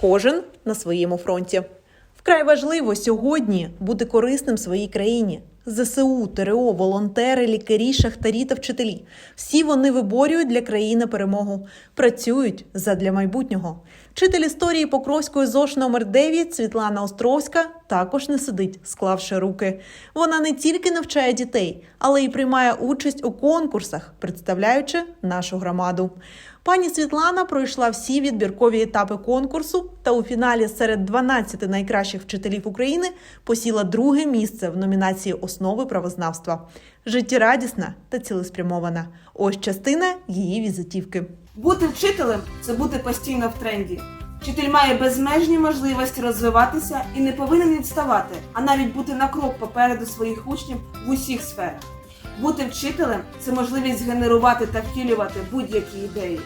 Кожен на своєму фронті. Вкрай важливо сьогодні бути корисним своїй країні. ЗСУ, ТРО, волонтери, лікарі, шахтарі та вчителі. Всі вони виборюють для країни перемогу, працюють задля майбутнього. Вчитель історії Покровської ЗОШ номер 9 Світлана Островська також не сидить, склавши руки. Вона не тільки навчає дітей, але й приймає участь у конкурсах, представляючи нашу громаду. Пані Світлана пройшла всі відбіркові етапи конкурсу та у фіналі серед 12 найкращих вчителів України посіла друге місце в номінації Основи правознавства. Життєрадісна та цілеспрямована. Ось частина її візитівки. Бути вчителем це бути постійно в тренді. Вчитель має безмежні можливості розвиватися і не повинен відставати, а навіть бути на крок попереду своїх учнів в усіх сферах. Бути вчителем це можливість генерувати та втілювати будь-які ідеї.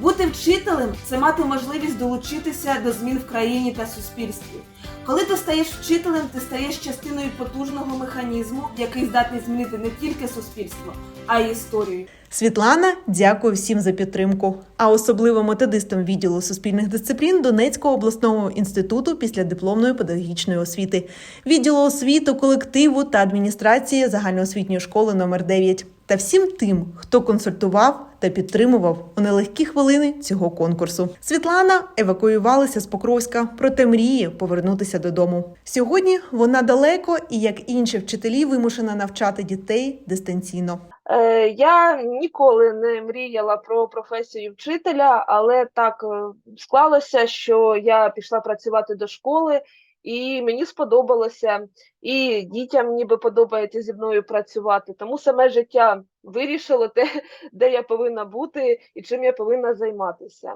Бути вчителем це мати можливість долучитися до змін в країні та суспільстві. Коли ти стаєш вчителем, ти стаєш частиною потужного механізму, який здатний змінити не тільки суспільство, а й історію. Світлана дякує всім за підтримку, а особливо методистам відділу суспільних дисциплін Донецького обласного інституту після дипломної педагогічної освіти, відділу освіту, колективу та адміністрації загальноосвітньої школи номер 9 та всім тим, хто консультував та підтримував у нелегкі хвилини цього конкурсу. Світлана евакуювалася з Покровська, проте мріє повернутися додому. Сьогодні вона далеко і, як інші вчителі, вимушена навчати дітей дистанційно. Е, Я ніколи не мріяла про професію вчителя, але так е, склалося, що я пішла працювати до школи, і мені сподобалося, і дітям ніби подобається зі мною працювати. Тому саме життя вирішило те, де я повинна бути і чим я повинна займатися.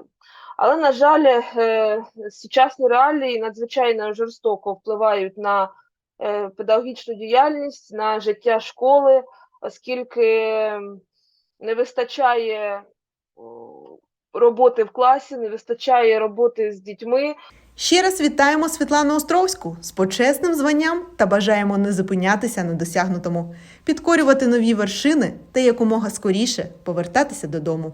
Але, на жаль, е, сучасні реалії надзвичайно жорстоко впливають на педагогічну діяльність, на життя школи оскільки не вистачає роботи в класі, не вистачає роботи з дітьми. Ще раз вітаємо Світлану Островську з почесним званням та бажаємо не зупинятися на досягнутому, підкорювати нові вершини та якомога скоріше повертатися додому.